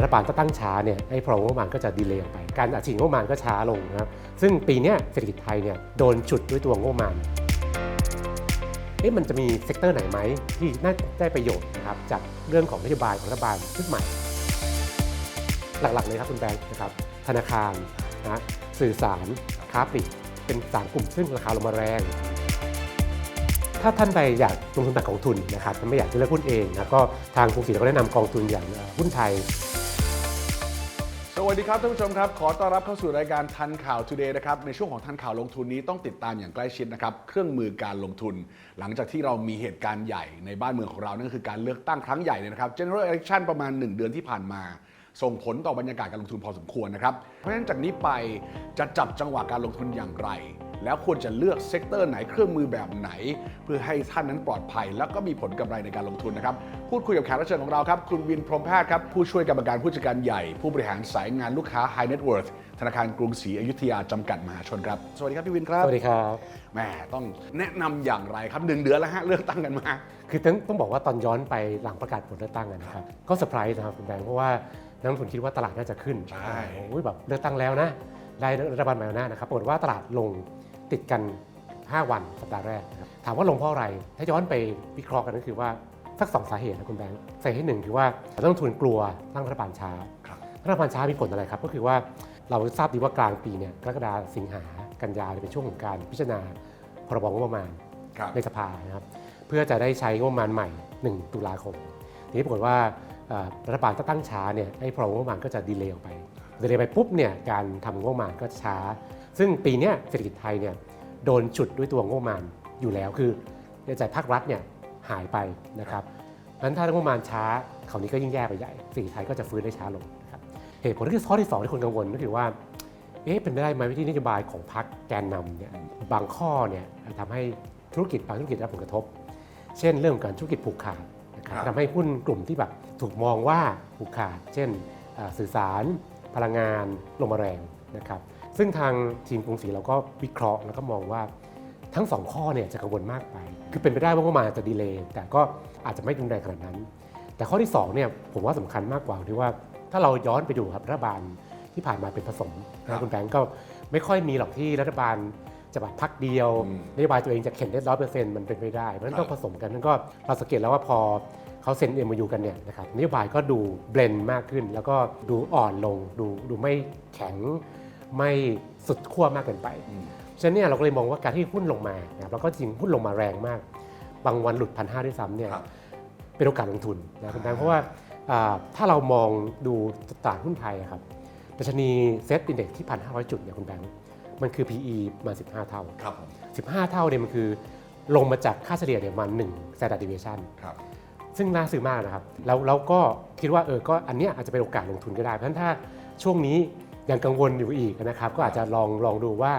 รัฐบาลก็ตั้งช้าเนี่ยไอ้พรบงบประมาณก็จะดีเลย์ออกไป การอัดฉีดงบประมาณก็ช้าลงนะครับซึ่งปีนี้เศรษฐกิจไทยเนี่ยโดนฉุดด้วยตัวงบประมาณเอ๊ะมันจะมีเซกเตอร์ไหนไหมที่น่าได้ประโยชน์นะครับจากเรื่องของนโยบายของรัฐบาลชุดใหม่ หลักๆเลยครับคุณแบงค์นะครับธนาคารนะสื่อสารค้าปลีกเป็นสามกลุ่มซึ่งราคาลงมาแรง ถ้าท่านใดอยากลงทุนแบบกองทุนนะครับไม่อยากจะเลือกหุ้นเองนะก็ทางกรุงศรีเราก็แนะนำกองทุนอย่างหุ้นไทย วัสดีครับท่านผู้ชมครับ ขอต้อนรับเข้าสู่รายการทันข่าว Today นะครับในช่วงของทันข่าวลงทุนนี้ต้องติดตามอย่างใกล้ชิดนะครับเครื่องมือการลงทุน หลังจากที่เรามีเหตุการณ์ใหญ่ในบ้านเมืองของเรานั่นก็คือการเลือกตั้งครั้งใหญ่เนี่ยนะครับ General Election ประมาณ 1 เดือนที่ผ่านมา ส่งผลต่อบรรยากาศการลงทุนพอสมควรนะครับเพราะฉะนั้นจากนี้ไปจะจับจังหวะการลงทุนอย่างไร แล้วควรจะเลือกเซกเตอร์ไหนเครื่องมือแบบไหน เพื่อให้ท่านนั้นปลอดภัย แล้วก็มีผลกำไรในการลงทุนนะครับ พูดคุยกับแขกรับเชิญของเราครับ คุณวินพรหมแพทย์ครับ ผู้ช่วยกรรมการผู้จัดการใหญ่ ผู้บริหารสายงานลูกค้า High Net Worth ธนาคารกรุงศรีอยุธยาจำกัดมหาชนครับ สวัสดีครับพี่วินครับ สวัสดีครับแหมต้องแนะนำอย่างไรครับหนึ่งเดือนแล้วฮะเลือกตั้งกันมา คือต้องต้องบอกว่าตอนย้อนไปหลังประกาศผลเลือกตั้งอะนะครับก็เซอร์ไพรส์นะครับคุณแบงค์เพราะว่านักลงทุนคิดว่าตลาดน่าจะขึ้นใช่โอ้ยแบบเลือกตั้งแล้วนะได้รัฐบาลใหม่แล้วนะนะครับปรากฏว่าตลาดลง ติดกัน 5 วันสัปดาห์แรกนะครับถามว่าลงเพราะอะไร ถ้าย้อนไปวิเคราะห์กันก็คือว่าสักสองสาเหตุนะคุณแบงค์สาเหตุที่หนึ่งคือว่านักลงทุนกลัวตั้งรัฐบาลช้าครับรัฐบาลช้ามีผลอะไรครับก็คือว่าเราทราบดีว่ากลางปีเนี่ยกรกฎาสิงหากันยาเนี่ยเป็นช่วงของการพิจารณาพรบงบประมาณครับในสภานะครับเพื่อจะได้ใช้งบประมาณใหม่ 1 ตุลาคมทีนี้ปรากฏว่าเอ่อรัฐบาลถ้าตั้งช้าเนี่ยไอ้พรบงบประมาณก็จะดีเลย์ออกไปดี เลย์ไปปุ๊บเนี่ยการทำงบประมาณก็ช้า ซึ่งปีเนี้ยเศรษฐกิจไทยเนี่ยโดนฉุดด้วยตัวงบประมาณอยู่แล้วคือรายจ่ายภาครัฐเนี่ยหายไปนะครับเพราะฉะนั้นถ้างบประมาณช้าคราวนี้ก็ยิ่งแย่ไปใหญ่เศรษฐกิจไทยก็จะฟื้นได้ช้าลงนะครับเหตุผลที่ข้อที่สองที่คนกังวลก็คือว่าเอ๊ะเป็นไปได้ไหมวิธีนโยบายของพรรคแกนนำเนี่ยบางข้อเนี่ยทำให้ธุรกิจบางธุรกิจได้รับผลกระทบ เช่นเรื่องของการธุรกิจผูกขาดนะครับครับทำให้หุ้นกลุ่มที่แบบถูกมองว่าผูกขาด เช่นอ่าสื่อสาร พลังงานลมแรงนะครับซึ่งทางทีมกรุงศรีเราก็วิเคราะห์แล้วก็มองว่าทั้งสองข้อเนี่ยจะกังวลมากไป คือเป็นไปได้ว่างบประมาณจะดีเลย์แต่ก็อาจจะไม่รุนแรงขนาดนั้น แต่ข้อที่สองเนี่ยผมว่าสำคัญมากกว่าที่ว่าถ้าเราย้อนไปดูครับรัฐบาลที่ผ่านมาเป็นผสมครันะคุณแบงก์ก็ไม่ค่อยมีหรอกที่รัฐบาล จะแบบพักเดียวอืมนโยบายตัวเองจะเข็นได้ร้อยเปอร์เซ็นต์มันเป็นไปได้ เพราะฉะนั้นต้องผสมกันนั่นก็เราสังเกตแล้วว่าพอเขาเซ็นเอ็มยูกันเนี่ยนะครับนโยบายก็ดูเบลนด์มากขึ้น แล้วก็ดูอ่อนลงดูดูไม่แข็งไม่สุดขั้วมากเกินไปอืมฉะนั้นเนี่ยเราก็เลยมองว่าการที่หุ้นลงมานะครับแล้วก็จริงหุ้นลงมาแรงมาก บางวันหลุดพันห้าด้วยซ้ำเนี่ยครับเป็นโอกาสลงทุนนะคุณแบงอ่าค์เพราะว่าอ่าถ้าเรามองดูตลาดหุ้นไทยอะครับดัชนีเซ็ตอินเด็กที่พันห้าร้อยจุดเนี่ยคุณแบงค์ มันคือ PE มา 15 เท่า ครับผม 15 เท่าเนี่ยมันคือลงมาจากค่าเฉลี่ยเนี่ยมัน1 standard deviation ครับ ซึ่งน่าซื้อมากนะครับแล้วเราก็คิดว่าเออก็อันเนี้ยอาจจะเป็นโอกาสลงทุนก็ได้ เพราะฉะนั้นถ้าช่วงนี้ยังกังวลอยู่อีกนะครับ ก็อาจจะลองลองดูว่า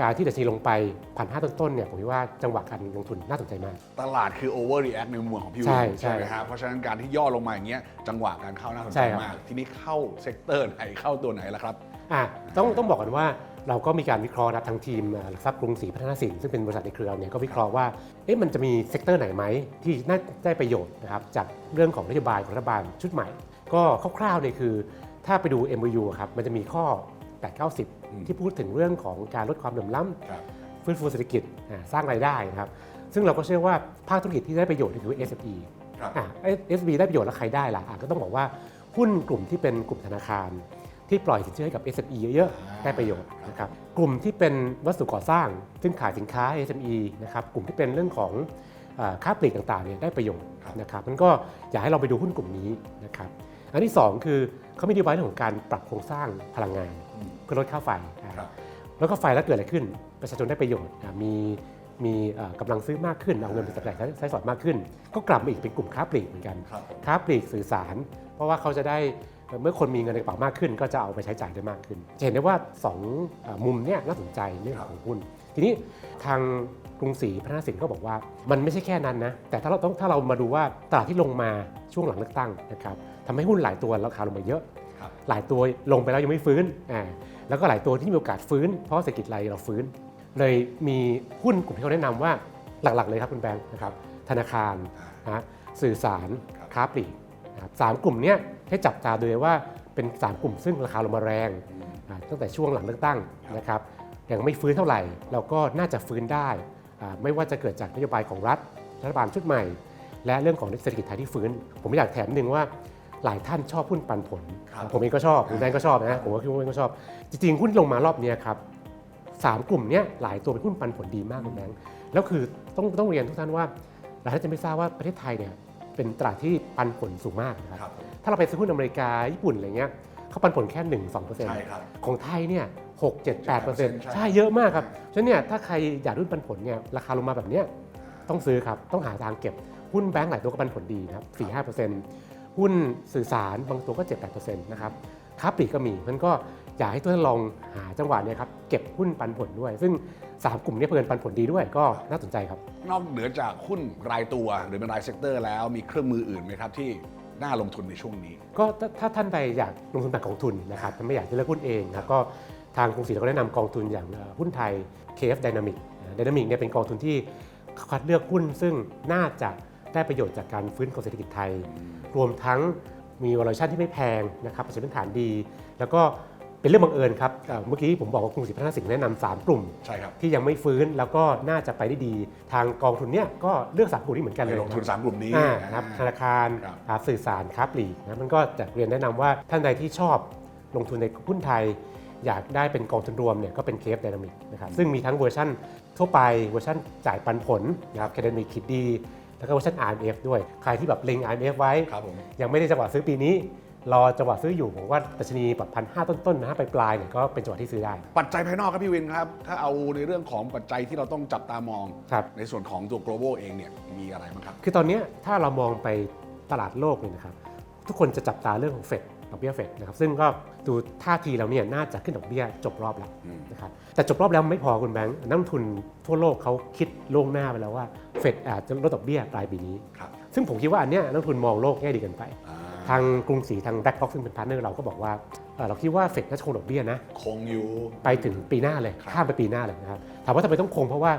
การที่ดัชนีลงไปพันห้าต้นๆเนี่ยผมคิดว่าจังหวะการลงทุนน่าสนใจมาก ตลาดคือ overreact ในมุมของพี่วิใช่นใช่ไหมฮะเพราะฉะนั้นการที่ย่อลงมาอย่างเงี้ยจังหวะการเข้าน่าสนใช่ใจครับ มาก ทีนี้เข้าเซกเตอร์ไหนเข้าตัวไหนล่ะครับ อะต้องต้องบอกกันว่า เราก็มีการวิเคราะห์นะทางทีมเอ่อหลักทรัพย์กรุงศรีพัฒนาสินซึ่งเป็นบริษัทในเครือเราเนี่ยก็วิเคราะห์ว่าเอ๊ะมันจะมีเซกเตอร์ไหนไหมที่น่าได้ประโยชน์นะครับจากเรื่องของนโยบายของรัฐบาลชุดใหม่ ก็คร่าวๆเนี่ยคือ ถ้าไปดู MOU อะครับมันจะมีข้อ 8 9อืม0ที่พูดถึงเรื่องของการลดความเหลื่อมล้ำครับฟื้นฟูเศรษฐกิจอ่าสร้างรายได้นะครับซึ่งเราก็เชื่อว่าภาคธุรกิจที่ได้ประโยชน์ก็คือ SME ครับอะ SME ได้ประโยชน์แล้วใครได้ล่ะอะก็ต้องบอกว่าหุ้นกลุ่มที่เป็นกลุ่มธนาคาร ที่ปล่อยสินเชื่อให้กับ SME เยอะๆได้ประโยชน์นะครับกลุ่มที่เป็นวัสดุก่อสร้าง ซึ่งขายสินค้า SME นะครับกลุ่มที่เป็นเรื่องของอ่าค้าปลีกต่างๆเนี่ยได้ประโยชน์ครับนะครับมันก็อยากให้เราไปดูหุ้นกลุ่มนี้นะครับอันที่สองคือเขามีนโยบายเรื่องของการปรับโครงสร้างพลังงานอืมเพื่อลดค่าไฟอะครับแล้วก็ไฟแล้วเกิดอะไรขึ้น ประชาชนได้ประโยชน์อะมีมีเอ่อกำลังซื้อมากขึ้นเอาเงินไปจับจ่ายใช้ใช้สอยมากขึ้น ก็กลับมาอีกเป็นกลุ่มค้าปลีกเหมือนกันครับค้าปลีกสื่อสาร เพราะว่าเขาจะได้ เอ่อเมื่อคนมีเงินในกระเป๋ามากขึ้น ก็จะเอาไปใช้จ่ายได้มากขึ้น จะเห็นได้ว่าสองเอ่อมุมเนี่ยน่าสนใจเรื่องของหุ้น ทีนี้ทางกรุงศรีพัฒนาสินก็บอกว่า มันไม่ใช่แค่นั้นนะ แต่ถ้าเราต้องถ้าเรามาดูว่าตลาดที่ลงมาช่วงหลังเลือกตั้งนะครับทำให้หุ้นหลายตัวราคาลงมาเยอะครับหลายตัวลงไปแล้วยังไม่ฟื้นอ่าแล้วก็หลายตัวที่มีโอกาสฟื้น เพราะเศรษฐกิจไรเราฟื้น เลยมีหุ้นกลุ่มที่เขาแนะนำว่าหลักๆเลยครับคุณแบงค์นะครับธนาคารนะสื่อสารครับค้าปลีก นะนะครับสามกลุ่มเนี้ยให้จับตาดูเลยว่าเป็น 3 กลุ่มซึ่งราคาลงมาแรงอ่าตั้งแต่ช่วงหลังเลือกตั้งนะครับยังไม่ฟื้นเท่าไหร่ เราก็น่าจะฟื้นได้อ่าไม่ว่าจะเกิดจากนโยบายของรัฐรัฐบาลชุดใหม่ และเรื่องของเศรษฐกิจไทยที่ฟื้น ผมอยากแถมหนึ่งว่าหลายท่านชอบหุ้นปันผลครับผมเองก็ชอบคุณแดนก็ชอบนะผมก็คิดว่าคุณแดนก็ชอบ จริงๆหุ้นลงมารอบเนี้ยครับสามกลุ่มเนี้ยหลายตัวเป็นหุ้นปันผลดีมากคุณแบงค์แล้วคือต้องต้องเรียนทุกท่านว่าหลายท่านจะไม่ทราบว่าประเทศไทยเนี่ย เป็นตลาดที่ปันผลสูงมากนะครับครับ ถ้าเราไปซื้อหุ้นอเมริกา ญี่ปุ่นอะไรเงี้ยเขาปันผลแค่ 1 2ใช่ครับของไทยเนี่ย6 7 8ใช่ใช่เยอะมากครับฉะนั้นเนี่ยถ้าใครอยากหุ้นปันผลเนี่ยราคาลงมาแบบเนี้ยต้องซื้อครับ ต้องหาทางเก็บหุ้นแบงก์หลายตัวก็ปันผลดีนะครับ4 5หุ้นสื่อสารบางตัวก็7 8นะครับค้าปลีกก็มีมันก็ อยากให้ทุกท่านลองหาจังหวะเนี่ยครับเก็บหุ้นปันผลด้วย ซึ่ง 3 กลุ่มเนี้เพิ่นปันผลดีด้วยก็น่าสนใจครับ นอกเหนือจากหุ้นรายตัวหรือเป็นรายเซกเตอร์แล้วมีเครื่องมืออื่นไหมครับที่น่าลงทุนในช่วงนี้ ก็ถ้าถ้าท่านใดอยากลงทุนแบบกองทุนนะครับไม่อยากจะเลือกหุ้นเองนะครับก็ทางกรุงศรีเราก็แนะนำกองทุนอย่างเอ่อหุ้นไทย KF Dynamic Dynamic เนี่ยเป็นกองทุนที่คัดเลือกหุ้นซึ่งน่าจะได้ประโยชน์จากการฟื้นของเศรษฐกิจไทย รวมทั้งมี valuation ที่ไม่แพงนะครับปัจจัยพื้นฐานดี แล้วก็ เป็นเรื่องบังเอิญครับเอ่อเมื่อกี้ผมบอกว่ากรุงศรีพัฒนาสินแนะนำสามกลุ่ม ใช่ครับ ที่ยังไม่ฟื้นแล้วก็น่าจะไปได้ดี ทางกองทุนเนี่ยก็เลือกสามกลุ่มนี้เหมือนกันไปเลยลงทุนครับ3กลุ่มนี้อ่าครับธนาคารครับอ่าสื่อสารค้าปลีกนะมันก็จะเรียนแนะนำว่าท่านใดที่ชอบลงทุนในหุ้นไทย อยากได้เป็นกองทุนรวมเนี่ยก็เป็นเคฟไดนามิกนะครับซึ่งมีทั้งเวอร์ชันทั่วไปเวอร์ชันจ่ายปันผลนะครับเคดมิกคิดดีแล้วก็เวอร์ชัน RMF ด้วย ใครที่แบบเล็ง RMF ไว้ครับผมยังไม่ได้จังหวะซื้อปีนี้ รอจังหวะซื้ออยู่ผมว่าดัชนีแบบพันห้าต้นๆนะฮะไปปลายๆเนี่ยก็เป็นจังหวะที่ซื้อได้ ปัจจัยภายนอกครับพี่วินครับ ถ้าเอาในเรื่องของปัจจัยที่เราต้องจับตามอง ครับ ในส่วนของตัว global เองเนี่ยมีอะไรบ้างครับ คือตอนเนี้ยถ้าเรามองไปตลาดโลกเนี่ยนะครับ ทุกคนจะจับตาเรื่องของเฟดดอกเบี้ยเฟดนะครับซึ่งก็ดูท่าทีแล้วเนี่ยน่าจะขึ้นดอกเบี้ยจบรอบแล้วอืม นะครับแต่จบรอบแล้วไม่พอคุณแบงค์นักลงทุนทั่วโลกเขาคิดล่วงหน้าไปแล้วว่าเฟดอาจจะลดดอกเบี้ยปลายปีนี้ ครับซึ่งผมคิดว่าอันเนี้ยนักลงทุนมองโลกแง่ดีเกันไป อ่า ทางกรุงศรีทางแบ็กบ็อกซึ่งเป็นพาร์ทเนอร์เราก็บอกว่าเอ่อเราคิดว่าเฟดน่าจะคงดอกเบี้ยนะ คงอยู่ ไปถึงปีหน้าเลย ครับ ข้ามไปปีหน้าเลยนะครับ ถามว่าทำไมต้องคงเพราะว่า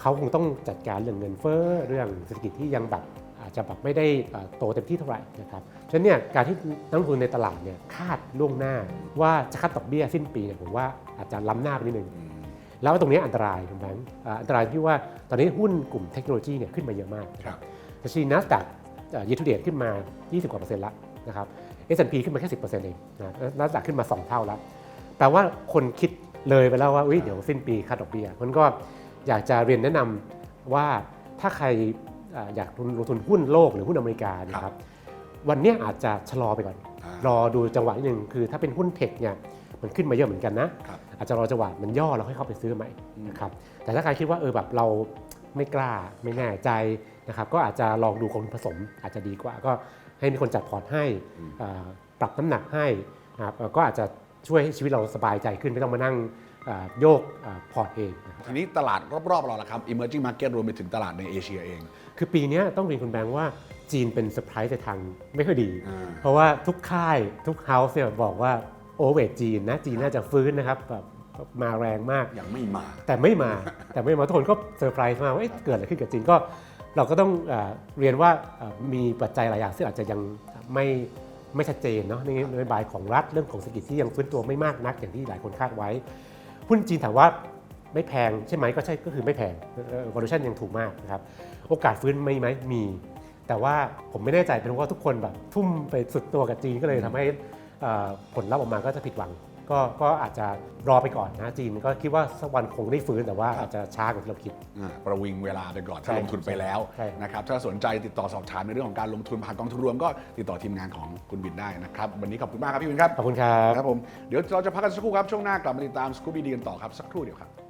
เขาคงต้องจัดการเรื่องเงินเฟ้อเรื่องเศรษฐกิจที่ยังแบบอาจจะแบบไม่ได้เอ่อโตเต็มที่เท่าไหร่นะครับ ฉะนั้นเนี่ยการที่นักลงทุนในตลาดเนี่ยคาดล่วงหน้าว่าจะคัดดอกเบี้ยสิ้นปีเนี่ยผมว่าอาจจะล้ำหน้าไปนิดนึง อืม แล้วตรงนี้อันตรายคุณแบงค์อ่าอันตรายที่ว่าตอนนี้หุ้นกลุ่มเทคโนโลยีเนี่ยขึ้นมาเยอะมากครับ ดัชนีนัสดัก ยีทูเดตขึ้นมา 20 กว่าเปอร์เซ็นต์ละนะครับ S&P ขึ้นมาแค่ 10%เองนะนัสดักขึ้นมา 2 เท่าแล้วแปลว่าคนคิดเลยไปแล้วว่าอุ๊ยเดี๋ยวสิ้นปีคัดดอกเบี้ยมันก็อยากจะเรียนแนะนำว่าถ้าใครอ่าอยากลงทุนหุ้นโลกหรือหุ้นอเมริกาเนยครับ วันเนี้ยอาจจะชะลอไปก่อนอ่ารอดูจังหวะนิดนึงคือถ้าเป็นหุ้นเทคเนี่ยมันขึ้นมาเยอะเหมือนกันนะครับอาจจะรอจังหวะมันย่อแล้วค่อยเข้าไปซื้อใหม่นะครับแต่ถ้าใครคิดว่าเออแบบเรา ไม่กล้าไม่แน่ใจนะครับก็อาจจะลองดูกองทุนผสมอาจจะดีกว่า ก็ให้มีคนจัดพอร์ตให้เอ่อปรับน้ำหนักให้นะครับเอ่อก็อาจจะช่วยให้ชีวิตเราสบายใจขึ้นไม่ต้องมานั่งเอ่อโยกเอ่อพอร์ตเองนะครับทีนี้ตลาดรอบๆเราละครับ emerging market รวมไปถึงตลาดในเอเชียเอง คือปีเนี้ยต้องเรียนคุณแบงค์ว่าจีนเป็นเซอร์ไพรส์ในทางไม่ค่อยดีอ่าเพราะว่าทุกค่ายทุกเฮาส์เนี่ยบอกว่าโอเวอจีนนะจีนน่าจะฟื้นนะครับแบบ มาแรงมาก ยังไม่มา แต่ไม่มา แต่ไม่มาทุกคนก็เซอร์ไพรส์มากว่าเอ๊ะเกิดอะไรขึ้นกับจีนก็ เราก็ต้องเออเรียนว่าเอ่อมีปัจจัยหลายอย่างซึ่งอาจจะยังไม่ไม่ชัดเจนเนาะในนโยบายของรัฐเรื่องของเศรษฐกิจที่ยังฟื้นตัวไม่มากนักอย่างที่หลายคนคาดไว้หุ้นจีนถามว่าไม่แพงใช่ไหมก็ใช่ก็คือไม่แพง valuation ยังถูกมากนะครับโอกาสฟื้นไม่ไหมมี แต่ว่าผมไม่แน่ใจเป็นเพราะว่าทุกคนแบบทุ่มไปสุดตัวกับจีนก็เลยทำให้เอ่อผลลัพธ์ออกมาก็จะผิดหวัง ก็ก็อาจจะรอไปก่อนนะจีนก็คิดว่าสักวันคงได้ฟื้นแต่ว่าอาจจะช้ากว่าที่เราคิด อ่าประวิงเวลาไปก่อนใช่ถ้าลงทุนไปแล้วใช่ นะครับถ้าสนใจติดต่อสอบถามในเรื่องของการลงทุนผ่านกองทุนรวมก็ติดต่อทีมงานของคุณบินได้นะครับวันนี้ขอบคุณมากครับพี่วินครับขอบคุณครับ ครับผมเดี๋ยวเราจะพักกันสักครู่ครับช่วงหน้ากลับมาติดตามสกูบี้ดีกันต่อครับสักครู่เดียวครับ